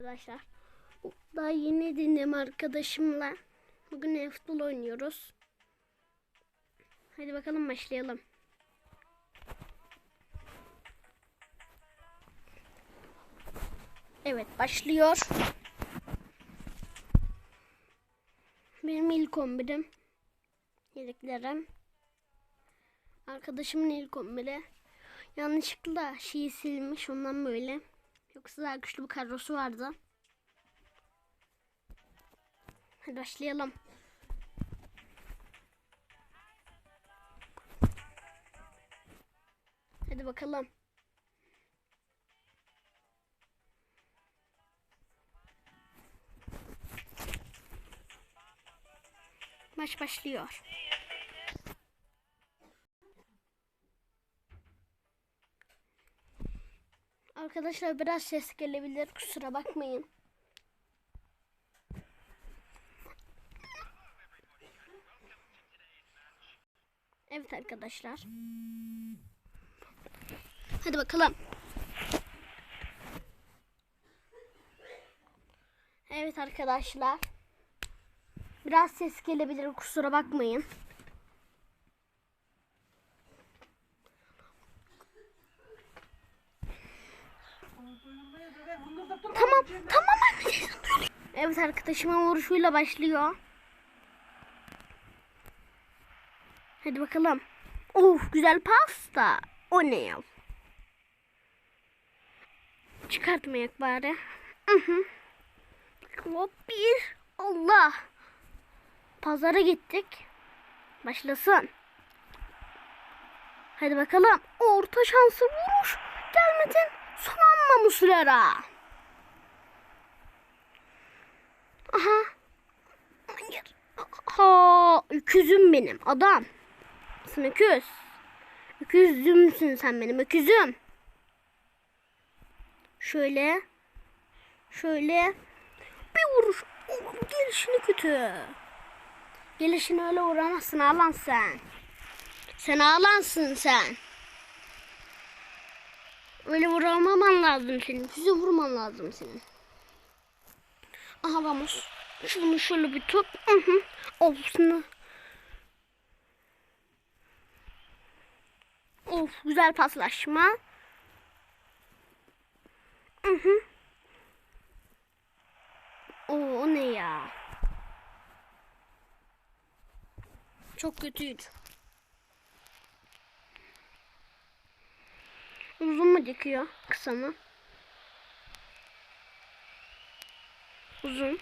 arkadaşlar. Daha yeni dinledim arkadaşımla. Bugün e-futbol oynuyoruz. Hadi bakalım başlayalım. Evet başlıyor. Benim ilk 11'im. Yedeklerim. Arkadaşımın ilk 11'i. Yanlışlıkla şeyi silmiş ondan böyle. Yoksa daha güçlü bir kadrosu vardı. Hadi başlayalım. Hadi bakalım. Maç başlıyor. Arkadaşlar biraz ses gelebilir. Kusura bakmayın. Evet arkadaşlar. Hadi bakalım. Evet arkadaşlar. Biraz ses gelebilir. Kusura bakmayın. Evet arkadaşımın vuruşuyla başlıyor. Hadi bakalım. Of güzel pasta. O ne ya? Çıkartmayak bari. Hı hı. Hop bir. Allah. Pazara gittik. Başlasın. Hadi bakalım. Orta şansı vuruş. Gelmedin. Son anda Muslera. Aha. Hayır. Ha, öküzüm benim. Adam. Sen öküz. Öküzümsün sen benim. Öküzüm. Şöyle. Şöyle. Bir vuruş. Gelişini kötü. Gelişini öyle vuramazsın ağlan sen. Sen ağlansın sen. Öyle vuramaman lazım senin. Füze vurman lazım senin. Aha vamos. Şunu şöyle bir tut. Hı. Olsun. Of güzel paslaşma. Hı hı. O ne ya? Çok kötüydü. Uzun mu dikiyor? Kısa mı? Uzun.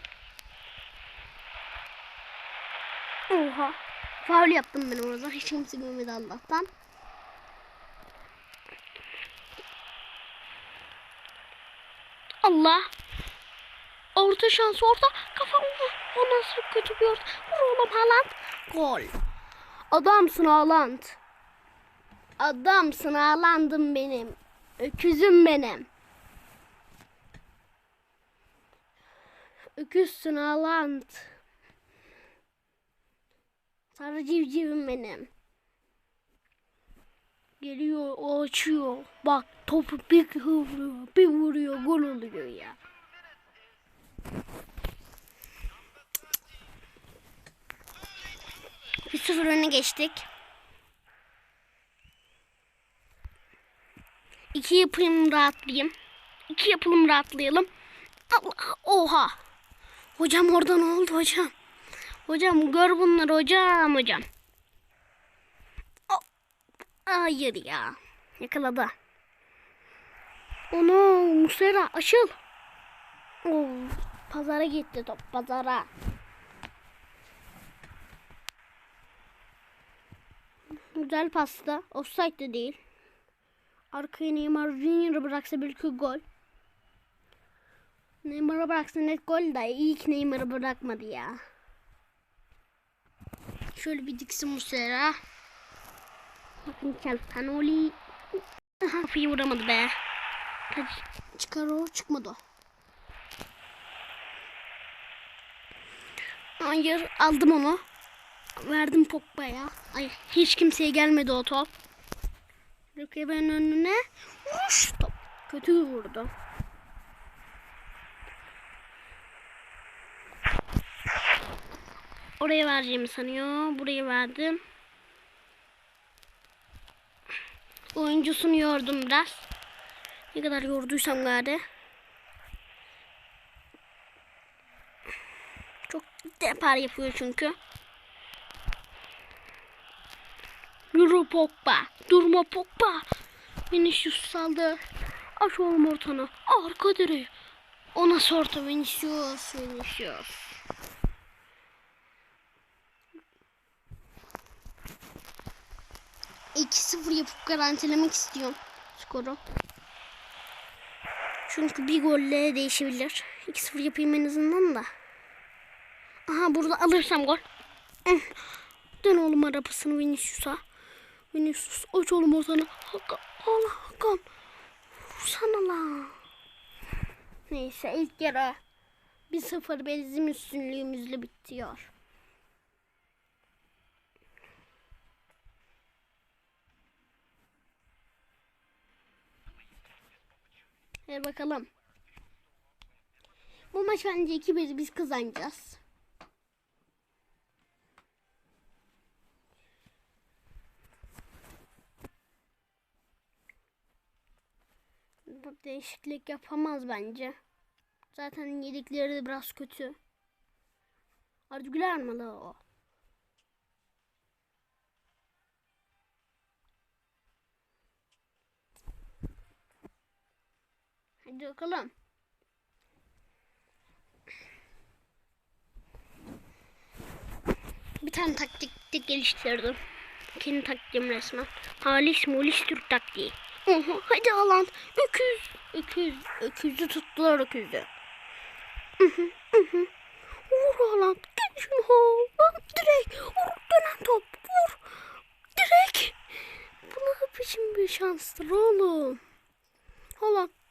Oha. Faul yaptım ben orada. Hiç kimse görmedi Allah'tan. Allah. Orta şans orta. Kafa vur. O nasıl kötü bir orta. Vur oğlum Haaland. Gol. Adamsın Haaland. Adamsın Haaland'ım benim. Öküzüm benim. Öküzsün Haaland. Sarı civcivim benim. Geliyor, açıyor. Bak topu bir vuruyor, bir vuruyor, gol oluyor ya. Bir sıfır öne geçtik. İki yapayım rahatlayayım. İki yapalım rahatlayalım. Allah, oha. Hocam orada ne oldu hocam? Hocam gör bunları hocam hocam. O- Hayır ya. Yakaladı. Onu Musera açıl. Oo, pazara gitti top pazara. Güzel pasta. Offside de değil. Arkaya Neymar Junior'ı bıraksa belki gol. Neymar'ı bıraksa net gol da iyi ki Neymar'ı bırakmadı ya. Şöyle bir diksin Muslera. Bakın Keltanoli. Kafayı vuramadı be. Hadi çıkar o çıkmadı. Hayır aldım onu. Verdim Pogba'ya. Ay hiç kimseye gelmedi o top. Rakibin önüne vuruş top. Kötü vurdu. Oraya vereceğimi sanıyor. Buraya verdim. Oyuncusunu yordum biraz. Ne kadar yorduysam gari. Çok depar yapıyor çünkü. Yürü Pogba. Durma Pogba. Vinicius saldı. Aç oğlum ortanı. Arka direğe. Ona sortu Vinicius. Vinicius. İki sıfır yapıp garantilemek istiyorum skoru. Çünkü bir golle değişebilir. 2-0 yapayım en azından da. Aha burada alırsam gol. Üh. Dön oğlum arabasını Vinicius'a. Vinicius aç oğlum ortanı. Hakan. Allah Hakan. Vursana la. Neyse ilk yarı 1-0 bizim üstünlüğümüzle bitiyor. Hadi bakalım. Bu maç bence 2-1 biz kazanacağız. Bu değişiklik yapamaz bence. Zaten yedikleri de biraz kötü. Arda Güler mi o? Hadi bakalım. Bir tane taktik de geliştirdim. Kendi taktiğim resmen. Halis mulis Türk taktiği. Oha, hadi alan. Öküz. Öküz. Öküzü tuttular öküzü. Vur alan. Gel şunu direkt. Vur dönen top. Vur. Direkt. Bu ne biçim bir şanstır oğlum. De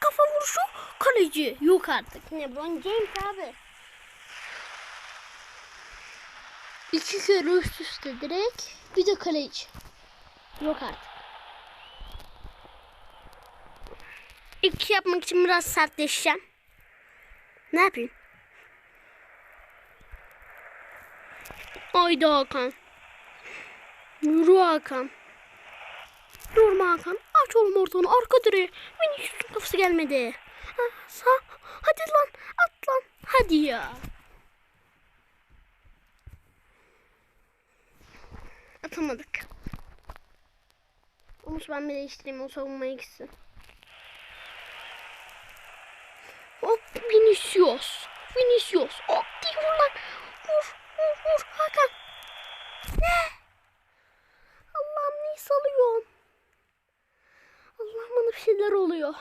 kafa vuruşu kaleci. Yok artık. LeBron James abi. İki kere üst üste direkt bir de kaleci. Yok artık. İki yapmak için biraz sertleşeceğim. Ne yapayım? Haydi Hakan. Yürü Hakan. Durma Hakan. Aç oğlum ortanı. Arka direğe. Vinicius'un kafası gelmedi. Ha. Hadi lan. At lan. Hadi ya. Atamadık. Umut ben bir değiştireyim. O savunmaya gitsin. Hop Vinicius. Vinicius. Hop diye vur lan. Vur. Vur vur. Hakan. Ne? Şeyler oluyor.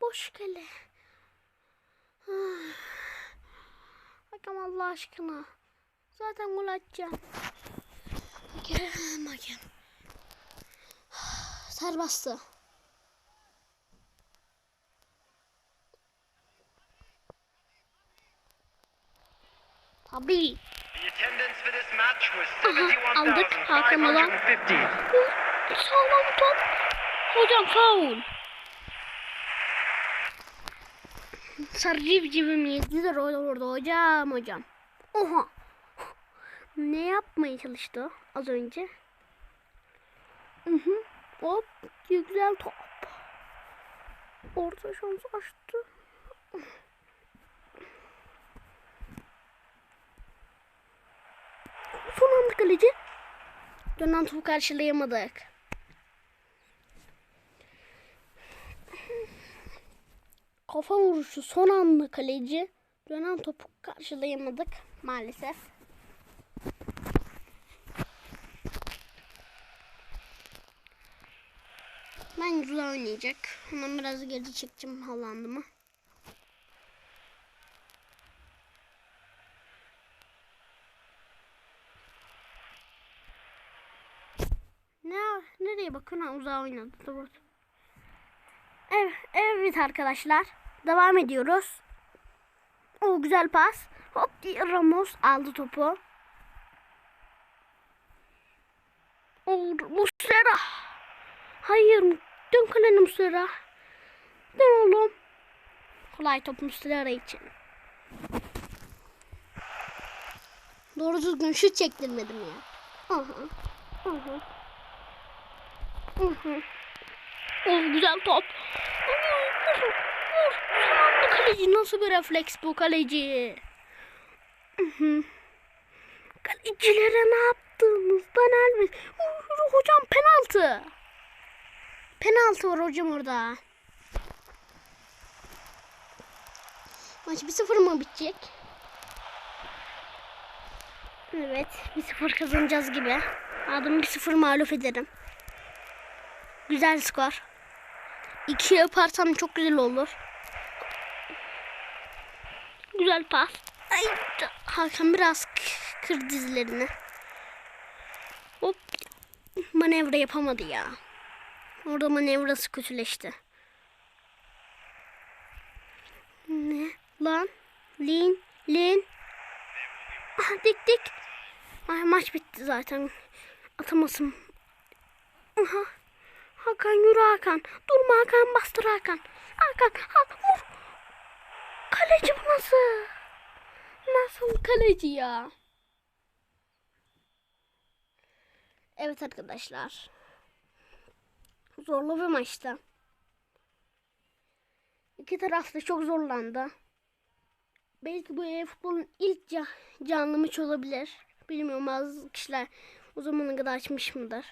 Boş kale. Ah. Hakan Allah aşkına. Zaten gol atacağım. Kerem hakem. Ser bastı. Tabii. Aha, aldık. Hakan alan. 71,550. Bu sağlam top. Hocam faul. Sarı civcivim yediler orada hocam hocam. Oha. Ne yapmaya çalıştı az önce? Hı hı. Hop güzel top. Orta şans açtı. Son anda kaleci. Dönen topu karşılayamadık. Kafa vuruşu son anda kaleci. Dönen topu karşılayamadık maalesef. Ben güzel oynayacak. Hemen biraz geri çekeceğim Haaland'ımı. Ne nereye bakın ha uzağa oynadı. Dur. Evet, arkadaşlar. Devam ediyoruz. O güzel pas. Hop diye Ramos aldı topu. O Muslera. Hayır. Dön kalene Muslera. Dön oğlum. Kolay top Muslera için. Doğru düzgün şut çektirmedim ya. Aha. Aha. Aha. Oh güzel top. Vur, vur, vur. Kaleci nasıl bir refleks bu kaleci? Kalecilere ne yaptınız? Ben Elvis. Hocam penaltı. Penaltı var hocam orada. Maç 1-0 mı bitecek? Evet. 1-0 kazanacağız gibi. Adamı 1-0 mağlup ederim. Güzel skor. 2 yaparsam çok güzel olur. Güzel pas. Ay, Hakan biraz kır dizlerini. Hop. Manevra yapamadı ya. Orada manevrası kötüleşti. Ne? Lan. Lin. Lin. Ah, dik dik. Ay, maç bitti zaten. Atamasın. Aha. Hakan yürü Hakan. Durma Hakan bastır Hakan. Hakan Hakan vur. Kaleci bu nasıl? Nasıl kaleci ya? Evet arkadaşlar. Zorlu bir maçtı. İki taraf da çok zorlandı. Belki bu e-futbolun ilk ca- canlı maç olabilir. Bilmiyorum bazı kişiler o zamana kadar açmış mıdır?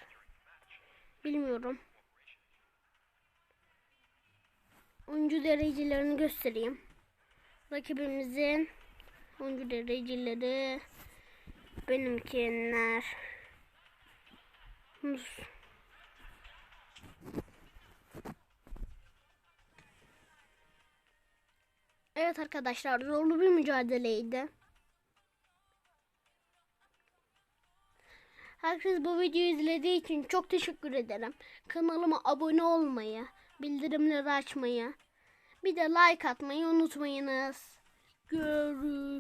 Bilmiyorum. Oyuncu derecelerini göstereyim. Rakibimizin oyuncu dereceleri benimkiler. Evet arkadaşlar zorlu bir mücadeleydi. Herkes bu videoyu izlediği için çok teşekkür ederim. Kanalıma abone olmayı, bildirimleri açmayı, bir de like atmayı unutmayınız. Görüşürüz.